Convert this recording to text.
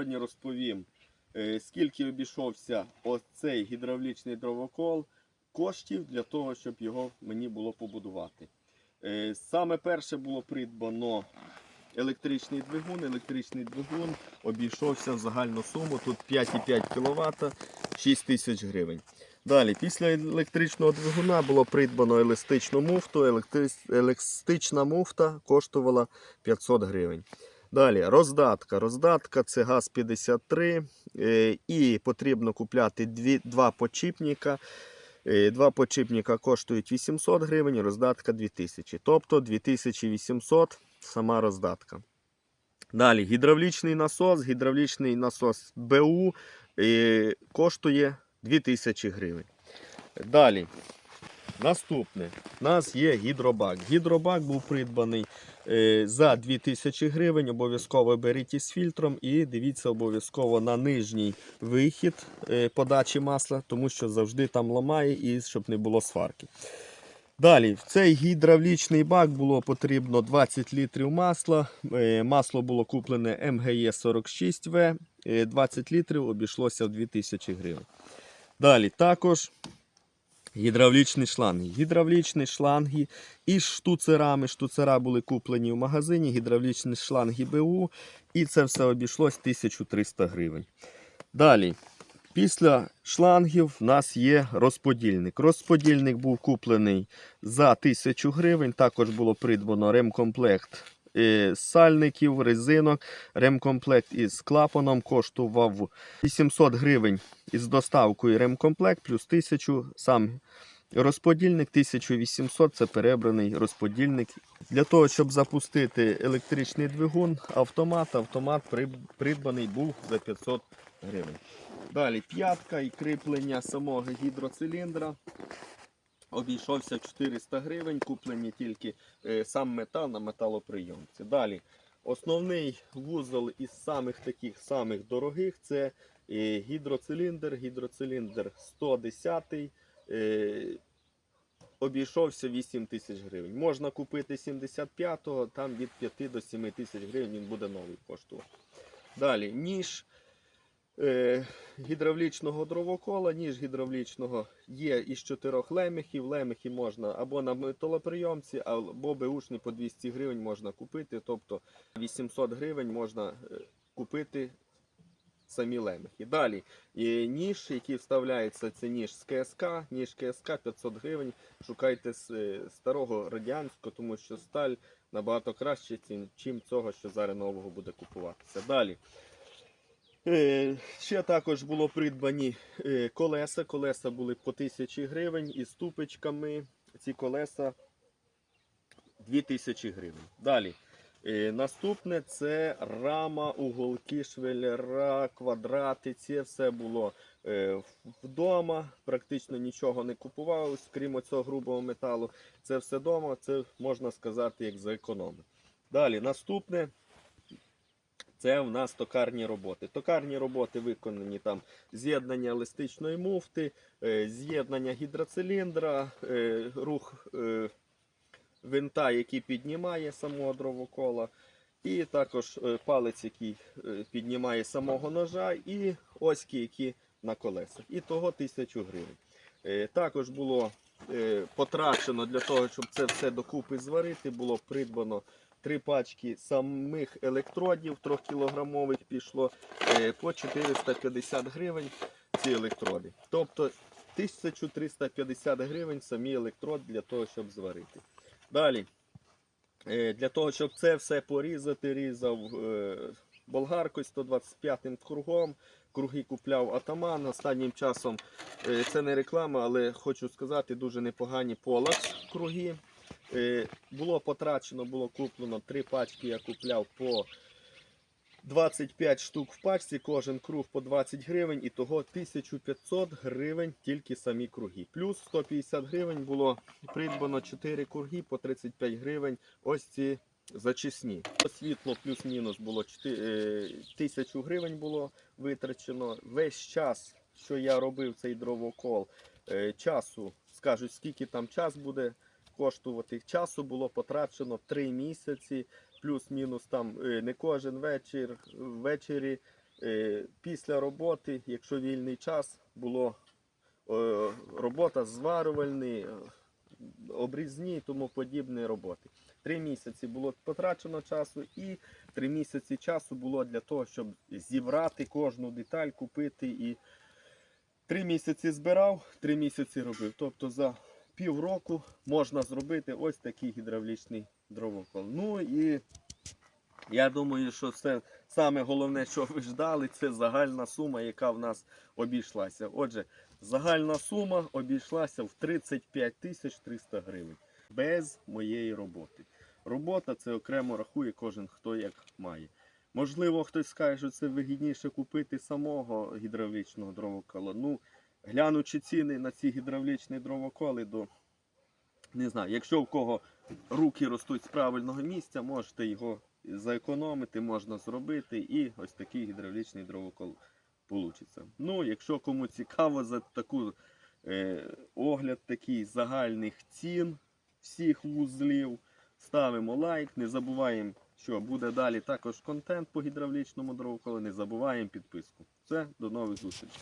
сьогодні розповім, е, скільки обійшовся оцей гідравлічний дровокол коштів для того, щоб його мені було побудувати. Е, Саме перше було придбано електричний двигун. Електричний двигун обійшовся в загальну суму. Тут 5,5 кВт, 6 тисяч гривень. Далі, після електричного двигуна було придбано еластичну муфту. Електри- Еластична муфта коштувала 500 гривень. Далі роздатка. Роздатка це газ 53 е, і потрібно купляти дві, два почіпника. Е, Два почіпника коштують 800 гривень, роздатка 2000. Тобто 2800 сама роздатка. Далі гідравлічний насос. Гідравлічний насос БУ е, коштує 2000 гривень. Далі. Наступне. У нас є гідробак. Гідробак був придбаний е, за 2000 гривень. Обов'язково беріть із фільтром і дивіться обов'язково на нижній вихід е, подачі масла, тому що завжди там ламає і щоб не було сварки. Далі, в цей гідравлічний бак було потрібно 20 літрів масла. Е, Масло було куплене МГЕ 46В. Е, 20 літрів обійшлося в 2000 гривень. Далі також гідравлічні шланги. Гідравлічні шланги із штуцерами. Штуцера були куплені в магазині, гідравлічні шланги БУ. І це все обійшлось 1300 гривень. Далі. Після шлангів в нас є розподільник. Розподільник був куплений за 1000 гривень. Також було придбано ремкомплект сальників, резинок. Ремкомплект із клапаном коштував 800 гривень із доставкою ремкомплект, плюс 1000 сам розподільник, 1800 це перебраний розподільник. Для того, щоб запустити електричний двигун, автомат, автомат придбаний був за 500 гривень. Далі п'ятка і кріплення самого гідроциліндра. Обійшовся 400 гривень, куплені тільки е, сам метал на металоприйомці. Далі основний вузол із самих таких самих дорогих це е, гідроциліндр. Гідроциліндр 110 е, обійшовся 8 тисяч гривень. Можна купити 75-го, там від 5 до 7 тисяч гривень він буде новий коштувати. Далі ніж гідравлічного дровокола, ніж гідравлічного є із чотирьох лемехів. Лемехи можна або на металоприйомці, або беушні по 200 гривень можна купити. Тобто 800 гривень можна е, купити самі лемехи. Далі е, ніж, який вставляється, це ніж з КСК, ніж КСК 500 гривень. Шукайте з е, старого радянського, тому що сталь набагато краще, чим цього, що зараз нового буде купуватися. Далі. Е, Ще також було придбані е, колеса. Колеса були по 1000 гривень із ступичками. Ці колеса 2000 гривень. Далі. Е, Наступне це рама, уголки, швеллера, квадрати. Це все було вдома. Практично нічого не купувалось, крім цього грубого металу. Це все вдома, це можна сказати, як зекономив. Далі, наступне це в нас токарні роботи. Токарні роботи виконані там з'єднання еластичної муфти, е, з'єднання гідроциліндра, е, рух е, винта, який піднімає самого дровокола, і також палець, який піднімає самого ножа, і оськи, які на колесах. І того 1000 гривень. Також було потрачено для того, щоб це все докупи зварити, було придбано три пачки самих електродів 3-кілограмових пішло е, по 450 гривень ці електроди. Тобто 1350 гривень самі електрод для того, щоб зварити. Далі, е, для того, щоб це все порізати, різав е, болгаркою 125 кругом. Круги купляв атаман. Останнім часом це не реклама, але хочу сказати, дуже непогані полакс круги. Е, Було потрачено, було куплено три пачки, я купляв по 25 штук в пачці, кожен круг по 20 гривень, і того 1500 гривень тільки самі круги. Плюс 150 гривень було придбано 4 круги по 35 гривень. Ось ці зачисні. Світло плюс-мінус було 4, е, 1000 гривень було витрачено. Весь час, що я робив цей дровокол, е, часу, скажуть, скільки там час буде коштувати. Часу було потрачено 3 місяці плюс-мінус там е, не кожен вечір. Ввечері е, після роботи, якщо вільний час, було е, робота зварювальні, обрізні і тому подібні роботи. Три місяці було потрачено часу, і три місяці часу було для того, щоб зібрати кожну деталь, купити і три місяці збирав, три місяці робив. Тобто за півроку можна зробити ось такий гідравлічний дровокол. Ну і я думаю, що це саме головне, що ви ждали, це загальна сума, яка в нас обійшлася. Отже, загальна сума обійшлася в 35 тисяч 300 гривень без моєї роботи. Робота це окремо рахує кожен хто як має. Можливо, хтось скаже, що це вигідніше купити самого гідравлічного дровокола. Ну, глянучи ціни на ці гідравлічні дровоколи, до не знаю, якщо в кого руки ростуть з правильного місця, можете його заекономити, можна зробити, і ось такий гідравлічний дровокол получиться. Ну, якщо кому цікаво за таку е, огляд такий загальних цін всіх вузлів, ставимо лайк, не забуваємо, що буде далі також контент по гідравлічному дровоколу, не забуваємо підписку. Все, до нових зустрічей.